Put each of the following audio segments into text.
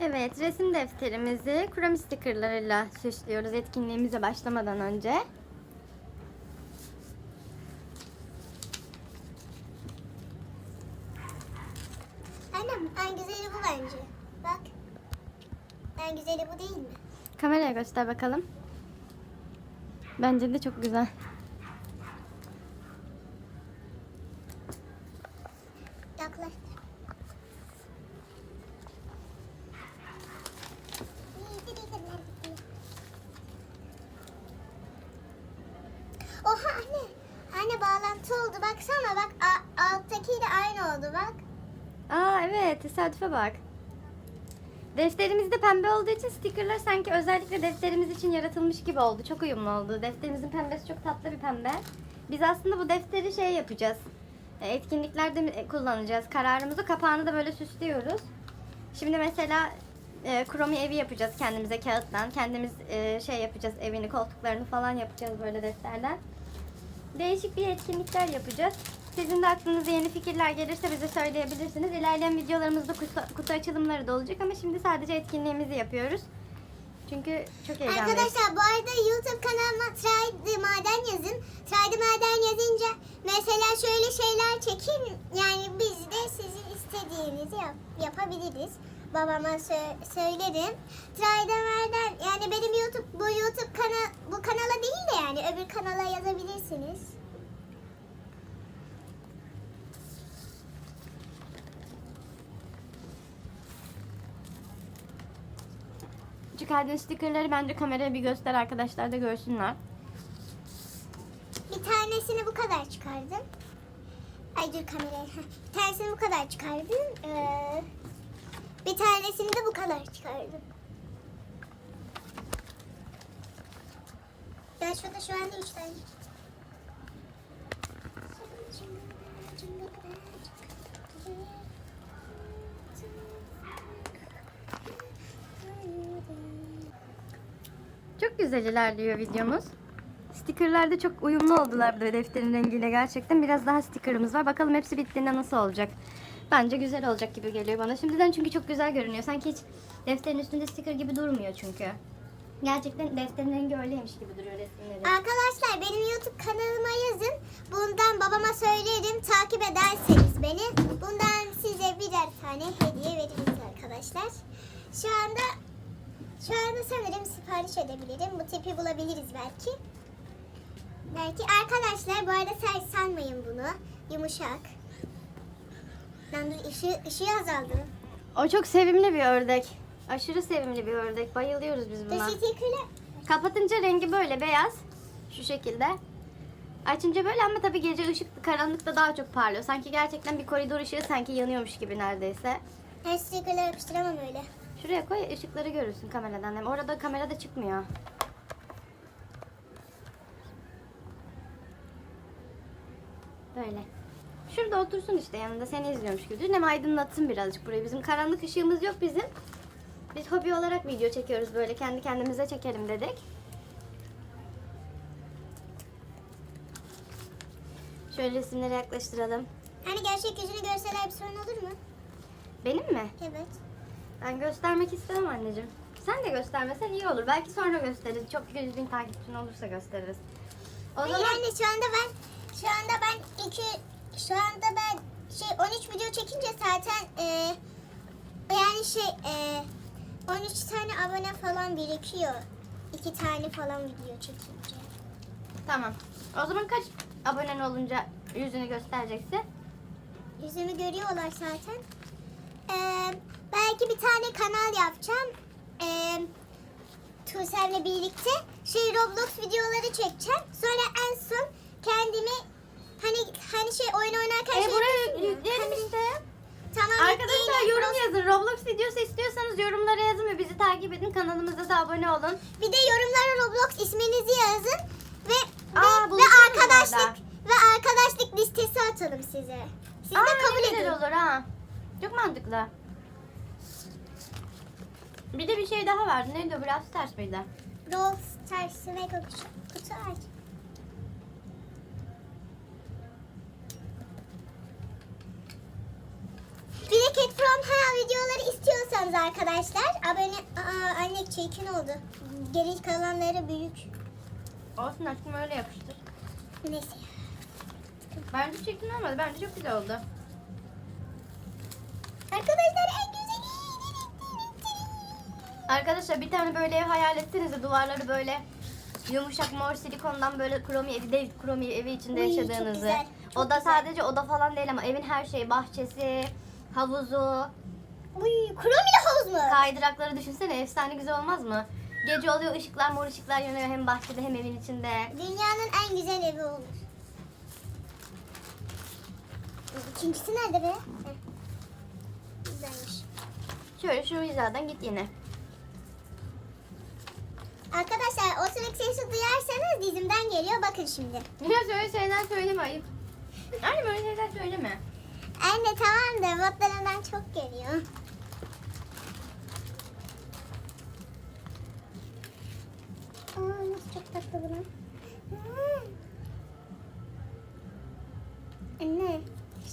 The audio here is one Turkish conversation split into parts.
Evet, resim defterimizi kremi stickerlarıyla süslüyoruz etkinliğimize başlamadan önce. Annem en güzeli bu bence. Bak. En güzeli bu değil mi? Kameraya göster bakalım. Bence de çok güzel. Oha anne. Anne bağlantı oldu. Baksana bak a- alttakiyle aynı oldu bak. Aa evet, tesadüfe bak. Defterimiz de pembe olduğu için stickerlar sanki özellikle defterimiz için yaratılmış gibi oldu. Çok uyumlu oldu. Defterimizin pembesi çok tatlı bir pembe. Biz aslında bu defteri şey yapacağız. e, Etkinliklerde mi- kullanacağız. Kararımızı kapağını da böyle süslüyoruz. Şimdi mesela e, kromi evi yapacağız kendimize kağıttan. Kendimiz e, şey yapacağız evini, koltuklarını falan yapacağız böyle defterden. Değişik bir etkinlikler yapacağız. Sizin de aklınıza yeni fikirler gelirse bize söyleyebilirsiniz. İlerleyen videolarımızda kutu, kutu açılımları da olacak ama şimdi sadece etkinliğimizi yapıyoruz. Çünkü çok heyecanlıyız. Arkadaşlar bu arada YouTube kanalıma the Maden yazın. The Maden yazınca mesela şöyle şeyler çekin. Yani biz de sizin istediğinizi yap- yapabiliriz. Babama sö- söylerim. Maden yani benim YouTube bu YouTube kanal bu kanala değil de yani öbür kanala yazabilirsiniz. Çıkardığın stickerları bence kameraya bir göster arkadaşlar da görsünler. Bir tanesini bu kadar çıkardım. Ay dur kameraya. Bir tanesini bu kadar çıkardım. Ee, bir tanesini de bu kadar çıkardım. Ben şurada şu anda üç tane. Çok güzel ilerliyor videomuz. Stickerlar da çok uyumlu oldular böyle defterin rengiyle gerçekten. Biraz daha stickerımız var. Bakalım hepsi bittiğinde nasıl olacak. Bence güzel olacak gibi geliyor bana. Şimdiden çünkü çok güzel görünüyor. Sanki hiç defterin üstünde sticker gibi durmuyor çünkü. Gerçekten defterin rengi öyleymiş gibi duruyor resimleri. Arkadaşlar benim YouTube kanalıma yazın. Bundan babama söylerim. Takip ederseniz beni. Bundan size birer tane hediye veririz arkadaşlar. Şu anda şu anda sanırım sipariş edebilirim. Bu tipi bulabiliriz belki. Belki arkadaşlar bu arada sen sanmayın bunu. Yumuşak. Lan dur ışığı, ışığı azaldı. O çok sevimli bir ördek. Aşırı sevimli bir ördek. Bayılıyoruz biz buna. Tiküle. Kapatınca rengi böyle beyaz. Şu şekilde. Açınca böyle ama tabii gece ışık karanlıkta daha çok parlıyor. Sanki gerçekten bir koridor ışığı sanki yanıyormuş gibi neredeyse. Ben stikerler yapıştıramam öyle. Şuraya koy ışıkları görürsün kameradan. Hem orada kamerada çıkmıyor. Böyle. Şurada otursun işte yanında seni izliyormuş gibi. Hem aydınlatsın birazcık burayı. Bizim karanlık ışığımız yok bizim. Biz hobi olarak video çekiyoruz böyle. Kendi kendimize çekelim dedik. Şöyle resimleri yaklaştıralım. Hani gerçek yüzünü görseler bir sorun olur mu? Benim mi? Evet. Ben göstermek istemem anneciğim. Sen de göstermesen iyi olur. Belki sonra gösteririz. Çok 100 bin takipçin olursa gösteririz. O Hayır zaman anne şu anda ben şu anda ben iki şu anda ben şey 13 video çekince zaten e, yani şey e, 13 tane abone falan birikiyor. İki tane falan video çekince. tamam. O zaman kaç abonen olunca yüzünü göstereceksin? Yüzümü görüyorlar zaten. E, belki bir tane kanal yapacağım. E, Tuğsem'le birlikte şey Roblox videoları çekeceğim. Sonra en son kendimi hani hani şey oyun oynarken E şey buraya yapıyorsun ya, yükleyelim hani- işte. Tamam Arkadaşlar yükleyelim. yorum yazın. Roblox videosu istiyorsanız yorumlara yazın ve bizi takip edin. Kanalımıza da abone olun. Bir de yorumlara Roblox isminizi yazın ve Aa, ve, ve buluşuruz arkadaşlık orada. ve arkadaşlık listesi atalım size. Siz Aa, de ne kabul güzel edin. olur ha. Çok mantıklı. Bir de bir şey daha vardı. Neydi o? Brawl Stars mıydı? Brawl Stars Mega kutu, kutu aç. Hell videoları istiyorsanız arkadaşlar. Abone Aa, anne çirkin oldu. Geri kalanları büyük. Olsun aşkım öyle yapıştır. Neyse. Bence çirkin olmadı. Bence çok güzel oldu. Arkadaşlar en güzeli. Arkadaşlar bir tane böyle ev hayal etsenize duvarları böyle yumuşak mor silikondan böyle kromi evi, dev kromi evi içinde Uy, çok yaşadığınızı. güzel, çok oda güzel. sadece oda falan değil ama evin her şeyi, bahçesi, havuzu, Uy, kromili havuz mu? kaydırakları düşünsene efsane güzel olmaz mı? Gece oluyor ışıklar mor ışıklar yanıyor hem bahçede hem evin içinde. Dünyanın en güzel evi olur. İkincisi nerede be? Heh. Güzelmiş. Şöyle şu hizadan git yine. Arkadaşlar o sürekli sesi duyarsanız dizimden geliyor. Bakın şimdi. Biraz öyle şeyler söyleme ayıp. Anne böyle şeyler söyleme. Anne tamam da botlarından çok geliyor. Aa, nasıl çok tatlı bu lan. Hmm. Anne,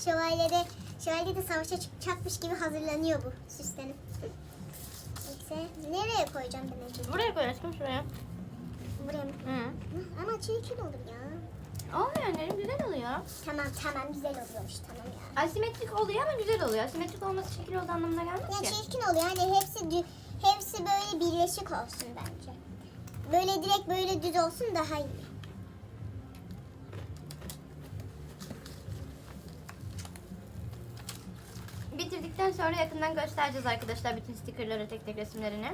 şövalyede, şövalyede savaşa çıkacakmış gibi hazırlanıyor bu süslenip. Neyse, nereye koyacağım ben önce? Buraya koy aşkım şuraya. Buraya mı? Hı, Ama çirkin olur ya. Oluyor annem güzel oluyor. Tamam tamam güzel oluyormuş tamam ya. Asimetrik oluyor ama güzel oluyor. Asimetrik olması şekil olduğu anlamına gelmez Ya ki. çirkin oluyor yani hepsi hepsi böyle birleşik olsun bence. Böyle direkt böyle düz olsun daha iyi. Bitirdikten sonra yakından göstereceğiz arkadaşlar bütün stickerları tek tek resimlerini.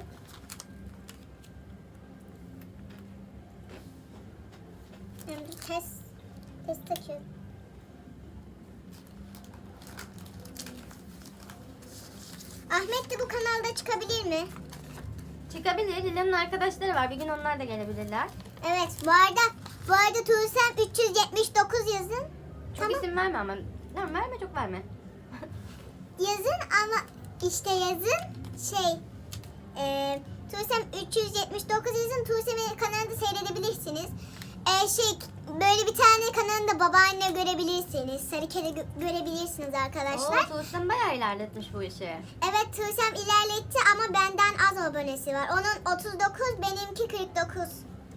Hem de test test takıyorum. Ahmet de bu kanalda çıkabilir mi? Çıkabilir. Dilan'ın arkadaşları var. Bir gün onlar da gelebilirler. Evet bu arada bu arada Tuğsem 379 yazın. Çok Tamam. isim verme ama. Tamam verme çok verme. Yazın ama işte yazın şey e, Tuğsem 379 yazın Tuğsem'in kanalında seyredebilirsiniz. E, şey böyle bir tane kanalında babaanne görebilirsiniz. Sarı kedi gö- görebilirsiniz arkadaşlar. Oo, Tuğsem bayağı ilerletmiş bu işi. Evet Tuğsem ilerletti ama benden az abonesi var. Onun 39 benimki 49.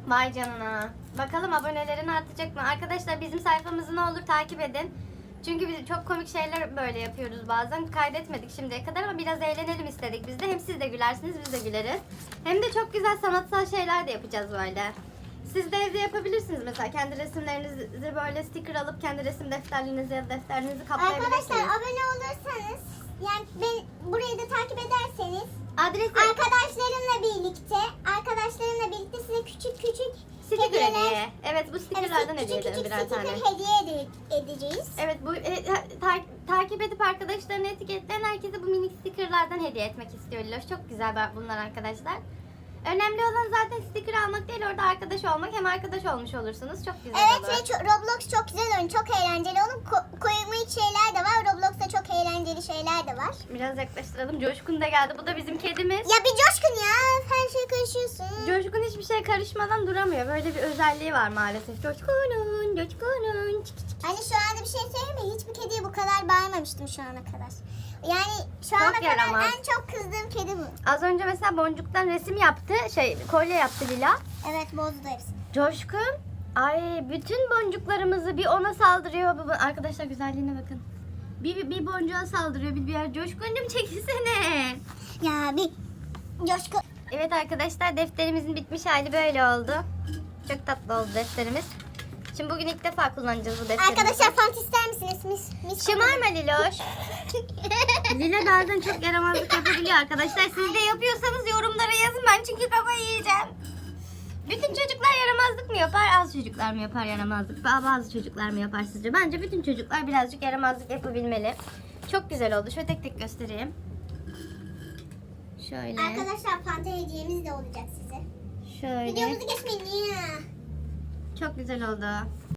Vay canına. Bakalım abonelerin artacak mı? Arkadaşlar bizim sayfamızı ne olur takip edin. Çünkü biz çok komik şeyler böyle yapıyoruz bazen. Kaydetmedik şimdiye kadar ama biraz eğlenelim istedik biz de. Hem siz de gülersiniz biz de güleriz. Hem de çok güzel sanatsal şeyler de yapacağız böyle. Siz de evde yapabilirsiniz mesela. Kendi resimlerinizi böyle sticker alıp kendi resim defterlerinizi ya da defterinizi kaplayabilirsiniz. Arkadaşlar abone olursanız yani ben, burayı da takip ederseniz Adresi arkadaşlarımla birlikte arkadaşlarımla birlikte size küçük küçük sticker hediye. Evet bu Evet, stickerlardan hediye küçük edelim küçük birer tane. hediye ede- edeceğiz. Evet bu e, ta- takip edip arkadaşlarını etiketleyen herkese bu minik stickerlardan hediye etmek istiyor Liloş. Çok güzel bunlar arkadaşlar. Önemli olan zaten sticker almak değil orada arkadaş olmak. Hem arkadaş olmuş olursunuz. Çok güzel Evet olur. ve çok, Roblox çok güzel oyun, çok eğlenceli oyun. Ko- komik şeyler de var. Roblox'ta çok eğlenceli şeyler de var. Biraz yaklaştıralım. Coşkun da geldi. Bu da bizim kedimiz. Ya bir coşkun ya, her şey karışıyorsun. Coşkun hiçbir şey karışmadan duramıyor. Böyle bir özelliği var maalesef. Coşkunun, coşkunun. Hani şu anda bir şey söyleyeyim mi? Hiçbir kediye bu kadar bağırmamıştım şu ana kadar. Yani şu ana kadar yaramaz. en çok kızdığım kedi bu. Az önce mesela boncuktan resim yaptı. Şey kolye yaptı Lila. Evet bozdu hepsini. Coşkun. Ay bütün boncuklarımızı bir ona saldırıyor. Arkadaşlar güzelliğine bakın. Bir, bir boncuğa saldırıyor bir diğer. Coşkun'cum çekilsene. Ya bir coşkun. Evet arkadaşlar defterimizin bitmiş hali böyle oldu. Çok tatlı oldu defterimiz. Şimdi bugün ilk defa kullanacağız bu defterimizi. Arkadaşlar font ister misiniz? Mis, mis Şımarma Liloş. Lila bazen çok yaramazlık yapabiliyor arkadaşlar. Siz de yapıyorsanız yorumlara yazın ben çünkü kafayı yiyeceğim. Bütün çocuklar yaramazlık mı yapar? Az çocuklar mı yapar yaramazlık? Ba- Bazı çocuklar mı yapar sizce? Bence bütün çocuklar birazcık yaramazlık yapabilmeli. Çok güzel oldu. Şöyle tek tek göstereyim. Şöyle. Arkadaşlar fanta hediyemiz de olacak size. Şöyle. Videomuzu geçmeyin. Çok güzel oldu.